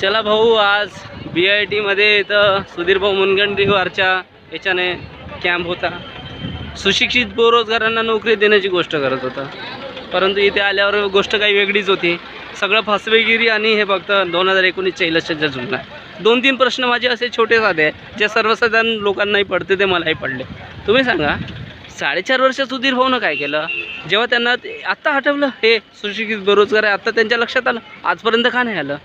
चला भाऊ आज बी आय टीमध्ये इथं सुधीर भाऊ मुनगंटीवारच्या याच्याने कॅम्प होता. सुशिक्षित बेरोजगारांना नोकरी देण्याची गोष्ट करत होता. परंतु इथे आल्यावर गोष्ट काही वेगळीच होती. सगळं फसवेगिरी आणि हे फक्त दोन हजार एकोणीसच्या इलेक्शनच्या जुना दोन तीन प्रश्न माझे असे छोटे साधे आहे जे सर्वसाधारण लोकांनाही पडते ते मलाही पडले. तुम्ही सांगा साडेचार वर्ष सुधीर भाऊनं काय केलं? जेव्हा त्यांना आत्ता हटवलं हे सुशिक्षित बेरोजगार आहे आत्ता त्यांच्या लक्षात आलं आजपर्यंत का नाही आलं?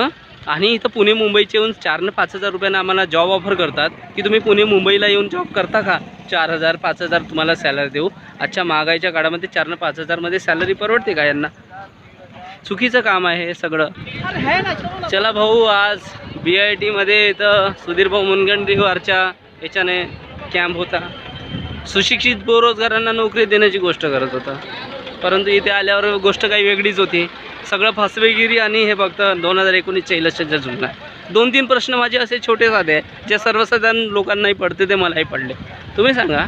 हां आणि इथं पुणे मुंबईचे येऊन चार ने पाच हजार रुपयानं आम्हाला जॉब ऑफर करतात. की तुम्ही पुणे मुंबईला येऊन जॉब करता का? चार हजार पाच हजार तुम्हाला सॅलरी देऊ. आजच्या महागाईच्या काळामध्ये चार ने पाच हजारमध्ये सॅलरी परवडते का यांना? चुकीचं काम आहे हे सगळं. चला भाऊ आज बी आय टीमध्ये इथं सुधीर भाऊ मुनगंटीवारच्या याच्याने कॅम्प होता. सुशिक्षित बेरोजगारांना नोकरी देण्याची गोष्ट करत होता. परंतु इथे आल्यावर गोष्ट काही वेगळीच होती. सगळं फसवेगिरी आणि हे फक्त दोन हजार एकोणीसच्या इलेक्शनच्या जुना दोन तीन प्रश्न माझे असे छोटे साधे आहे जे सर्वसाधारण लोकांनाही पडते ते मलाही पडले. तुम्ही सांगा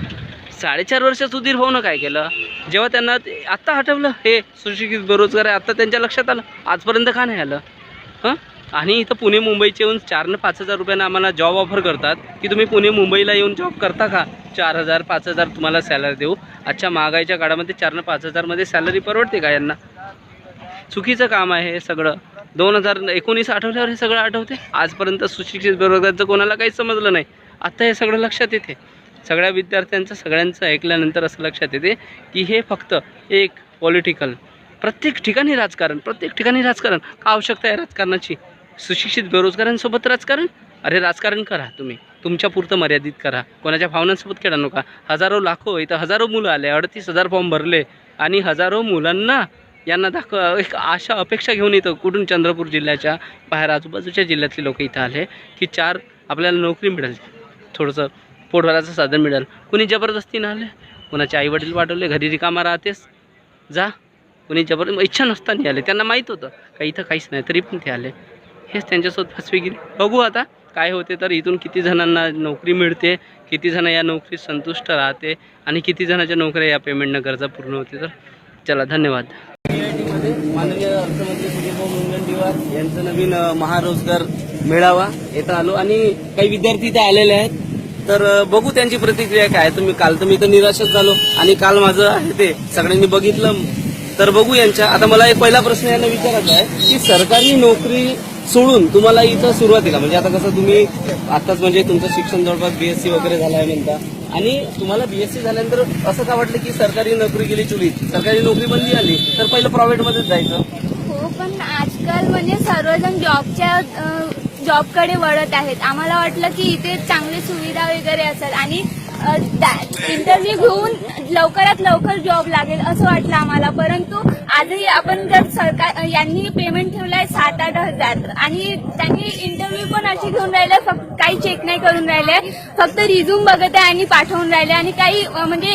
साडेचार वर्ष सुधीर भाऊनं काय केलं? जेव्हा त्यांना ते- आत्ता हटवलं हे सुशिक्षित बेरोजगार आहे आत्ता त्यांच्या लक्षात आलं आजपर्यंत का नाही आलं? हां? आणि इथं पुणे मुंबईचे येऊन चार ने पाच हजार रुपयानं आम्हाला जॉब ऑफर करतात. की तुम्ही पुणे मुंबईला येऊन जॉब करता का? चार हजार पाच हजार तुम्हाला सॅलरी देऊ. आजच्या महागाईच्या काळामध्ये चार ने पाच हजारमध्ये सॅलरी परवडते का यांना? चुकीचं काम आहे हे सगळं. दोन हजार एकोणीस आठवल्यावर हे सगळं आठवते? आजपर्यंत सुशिक्षित बेरोजगारचं कोणाला काहीच समजलं नाही. आत्ता हे सगळं लक्षात येते. सगळ्या विद्यार्थ्यांचं सगळ्यांचं ऐकल्यानंतर असं लक्षात येते की हे फक्त एक पॉलिटिकल प्रत्येक ठिकाणी राजकारण प्रत्येक ठिकाणी राजकारण. का आवश्यकता आहे राजकारणाची? सुशिक्षित बेरोजगारांसोबत राजकारण अरे राजकारण करा तुम्ही. तुमच्या पुरतं मर्यादित करा. कोणाच्या भावनांसोबत खेळा नका. हजारो लाखो इथं हजारो मुलं आले अडतीस हजार फॉर्म भरले आणि हजारो मुलांना यांना दाखव एक आशा अपेक्षा घेऊन येतं कुठून चंद्रपूर जिल्ह्याच्या बाहेर आजूबाजूच्या जिल्ह्यातले लोक इथं आले की चार आपल्याला नोकरी मिळेल. थोडंसं पोटभराचं साधन मिळेल. कुणी जबरदस्तीनं आले? कुणाचे आईवडील पाठवले घरी रिकामा राहतेस? जा. कुणी जबर इच्छा नसताना आले त्यांना माहीत होतं. का इथं काहीच नाही तरी पण ते आले. हेच त्यांच्यासोबत फसवेगिरी बघू आता काय होते तर इथून किती जणांना नोकरी मिळते किती जण या नोकरीत संतुष्ट राहते आणि किती जणांच्या नोकऱ्या या पेमेंटनं गरजा पूर्ण होते तर चला धन्यवाद. मध्ये माननीय अर्थमंत्री सुधीरभाऊ मुनगंटीवार यांचं नवीन महारोजगार मेळावा येथं आलो आणि काही विद्यार्थी इथे आलेले आहेत. तर बघू त्यांची प्रतिक्रिया काय तुम्ही काल तर मी तर निराशच झालो आणि काल माझं आहे ते सगळ्यांनी बघितलं. तर बघू यांच्या आता मला एक पहिला प्रश्न यांना विचारायचा आहे की सरकारी नोकरी सोडून तुम्हाला इथं सुरुवातीला म्हणजे आता कसं तुम्ही आताच म्हणजे तुमचं शिक्षण जवळपास बीएससी वगैरे झालं आहे म्हणता. आणि तुम्हाला बीएससी झाल्यानंतर असं का वाटलं की सरकारी नोकरी गेली चुलीत? सरकारी नोकरी बंदी आली तर पहिलं प्रायव्हेटमध्येच जायचं. हो पण आजकाल म्हणजे सर्वजण जॉबच्या जॉबकडे वळत आहेत. आम्हाला वाटलं की इथे चांगली सुविधा वगैरे असेल. आणि इंटरव्ह्यू घेऊन लवकरात लवकर जॉब लागेल असं वाटलं आम्हाला. परंतु आजही आपण जर सरकार यांनी पेमेंट ठेवलाय सात आठ हजार आणि त्यांनी इंटरव्ह्यू पण अशी घेऊन राहिले फक्त काही चेक नाही करून राहिले फक्त रिझ्यूम बघत आहे आणि पाठवून राहिले आणि काही म्हणजे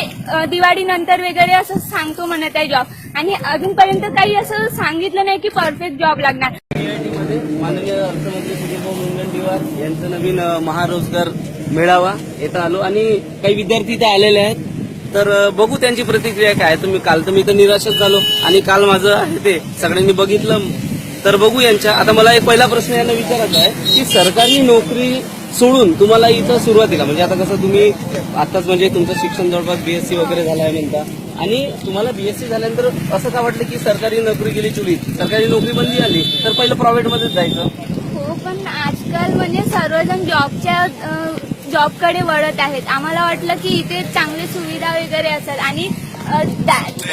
दिवाळीनंतर वगैरे असं सांगतो म्हणत आहे जॉब आणि अजूनपर्यंत काही असं सांगितलं नाही की परफेक्ट जॉब लागणार. माननीय अर्थमंत्री सुधीरभाऊ मुनगंटीवार यांचं नवीन महारोजगार मेळावा येत आलो आणि काही विद्यार्थी इथे आलेले आहेत. तर बघू त्यांची प्रतिक्रिया काय तुम्ही काल तर मी तर निराशच झालो आणि काल माझं आहे ते सगळ्यांनी बघितलं. तर बघू यांच्या आता मला एक पहिला प्रश्न यांना विचारायचा आहे की सरकारी नोकरी सोडून तुम्हाला इथं सुरुवातीला म्हणजे आता कसं तुम्ही आताच म्हणजे तुमचं शिक्षण जवळपास बीएससी वगैरे झालं आहे म्हणता. आणि तुम्हाला बीएससी झाल्यानंतर असं का वाटलं की सरकारी नोकरी गेली चुलीत? सरकारी नोकरी बंदी आली तर पहिलं प्रायव्हेटमध्येच जायचं. हो पण आजकाल म्हणजे सर्वजण जॉबच्या जॉबकडे वळत आहेत. आम्हाला वाटलं की इथे चांगली सुविधा वगैरे असेल. आणि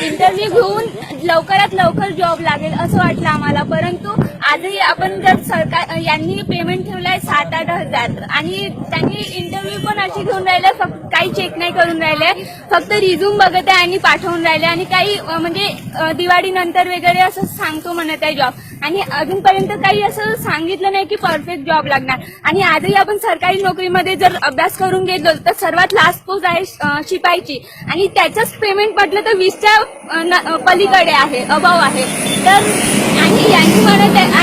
इंटरव्ह्यू घेऊन लवकरात लवकर जॉब लागेल असं वाटलं आम्हाला. परंतु आजही आपण जर सरकार यांनी पेमेंट ठेवलाय सात आठ हजार आणि त्यांनी इंटरव्ह्यू पण अशी घेऊन राहिले फक्त काही चेक नाही करून राहिले फक्त रिझ्यूम बघत आहे आणि पाठवून राहिले आणि काही म्हणजे दिवाळीनंतर वगैरे असं सांगतो म्हणत आहे जॉब आणि अजूनपर्यंत काही असं सांगितलं नाही की परफेक्ट जॉब लागणार. आणि आजही आपण सरकारी नोकरीमध्ये जर अभ्यास करून गेलो तर सर्वात लास्ट पोस्ट आहे शिपायची शिपाईची. आणि त्याचंच पेमेंट म्हटलं तर वीसच्या न- पलीकडे आहे अभाव आहे. तर आणि यांनी म्हणत आहे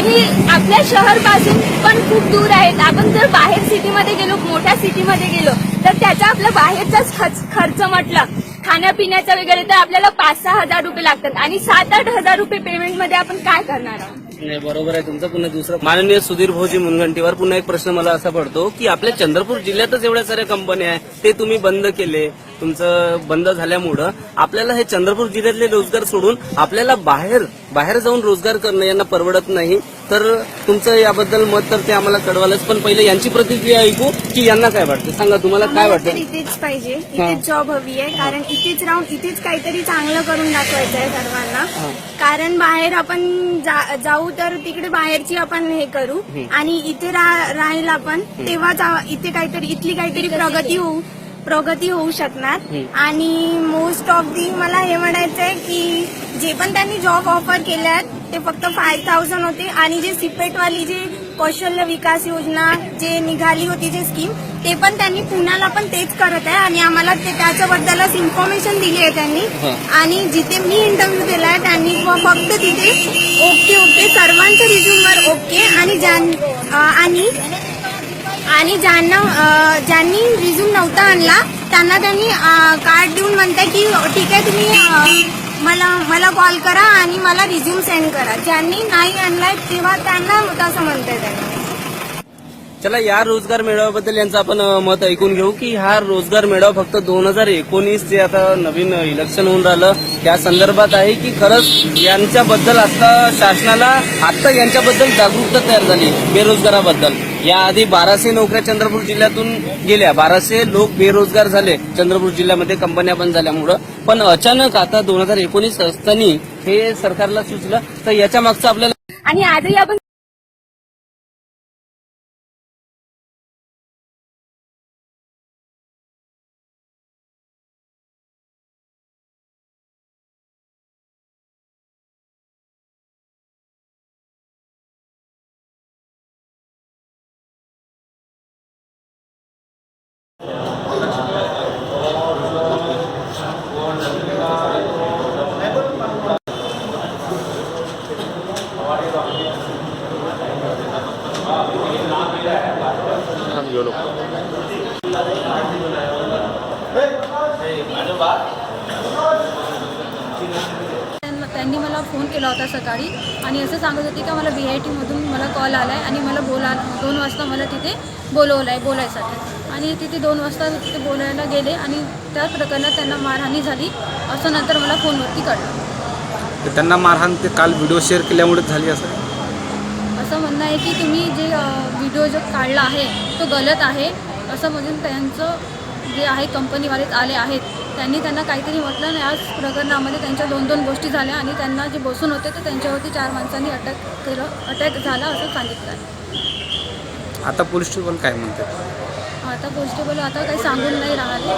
शहरपासून पण खूप दूर आहेत. आपण जर बाहेर सिटीमध्ये गेलो मोठ्या सिटीमध्ये गेलो तर त्याचा आपला बाहेरचाच खर्च खर्च म्हटलं खाण्यापिण्याचा वगैरे तर आपल्याला पाच सहा हजार रुपये लागतात. आणि सात आठ हजार रुपये पेमेंटमध्ये आपण काय करणार आहोत? नाही बरोबर आहे तुमचं. पुन्हा दुसरं माननीय सुधीर भाऊजी मुनगंटीवर पुन्हा एक प्रश्न मला असा पडतो की आपल्या चंद्रपूर जिल्ह्यातच एवढ्या साऱ्या कंपन्या आहे ते तुम्ही बंद केले. तुमचं बंद झाल्यामुळं आपल्याला हे चंद्रपूर जिल्ह्यातले रोजगार सोडून आपल्याला बाहेर बाहेर जाऊन रोजगार करणं यांना परवडत नाही. तर तुमचं याबद्दल मत तर ते आम्हाला कळवालंच पण पहिले यांची प्रतिक्रिया ऐकू की यांना काय वाटतं सांगा तुम्हाला काय आम्हाला तर वाटतं इथेच पाहिजे. इथेच जॉब हवी आहे कारण इथेच राहून इथेच काहीतरी चांगलं करून दाखवायचं आहे सर्वांना. कारण बाहेर आपण जा- जाऊ तर तिकडे बाहेरची आपण हे करू आणि इथे रा- राहील आपण तेव्हाच आ- इथे काहीतरी इथली काहीतरी प्रगती होऊ प्रगती होऊ शकणार. आणि मोस्ट ऑफ दी मला हे म्हणायचं आहे की जे पण त्यांनी जॉब ऑफर केले आहेत ते फक्त फाय थाउजंड होते. आणि जे सिपेटवाली जे कौशल्य विकास योजना जे निघाली होती जे स्कीम ते पण त्यांनी पुण्याला पण तेच करत आहे. आणि आम्हाला ते त्याच्याबद्दलच इन्फॉर्मेशन दिली आहे त्यांनी. आणि जिथे मी इंटरव्ह्यू दिलाय त्यांनी फ- फक्त तिथे ओके ओके सर्वांच्या रिझ्यूमवर ओके आणि आणि आणि ज्यांना ज्यांनी रिझ्यूम नव्हता आणला त्यांना त्यांनी कार्ड देऊन म्हणताय की ठीक आहे तुम्ही मला मला कॉल करा आणि मला रिझ्यूम सेंड करा. ज्यांनी नाही आणलाय तेव्हा त्यांना तसं म्हणताय त्यांनी. चला या रोजगार मेळाव्याबद्दल यांचं आपण मत ऐकून घेऊ की हा रोजगार मेळावा फक्त दोन हजार एकोणीस जे आता नवीन इलेक्शन होऊन राहिलं त्या संदर्भात आहे की खरंच यांच्याबद्दल आता शासनाला आता यांच्याबद्दल जागरूकता तयार झाली बेरोजगाराबद्दल. याआधी बाराशे नोकऱ्या चंद्रपूर जिल्ह्यातून गेल्या. बाराशे लोक बेरोजगार झाले चंद्रपूर जिल्ह्यामध्ये कंपन्या बंद झाल्यामुळं. पण अचानक आता दोन हजार एकोणीस असताना हे सरकारला सुचलं. तर याच्या मागचं आपल्याला आणि आजही आपण त्यांनी मला फोन केला होता सकाळी आणि असं सांगत होते का मला व्ही आय टीमधून मला कॉल आला आहे आणि मला बोला दोन वाजता मला तिथे बोलवलं आहे बोलायसाठी. आणि तिथे दोन वाजता तिथे बोलायला गेले आणि त्या प्रकरणात त्यांना मारहाणी झाली. असं नंतर मला फोनवरती कळलं. तर त्यांना मारहाण ते काल व्हिडिओ शेअर केल्यामुळेच झाली असं? असं म्हणणं आहे की तुम्ही जे व्हिडिओ जो काढला आहे तो गलत आहे. असं म्हणून त्यांचं जे आहे कंपनीवाले आले आहेत. त्यांनी त्यांना काहीतरी म्हटलं नाही. आज प्रकरणामध्ये त्यांच्या दोन दोन गोष्टी झाल्या आणि त्यांना जे बसून होते तर त्यांच्यावरती चार माणसांनी अटॅक केलं अटॅक झाला असं सांगितलं आता पोलीस स्टेशन काय म्हणतात? आता कॉन्स्टेबल आता काही सांगून नाही राहिले.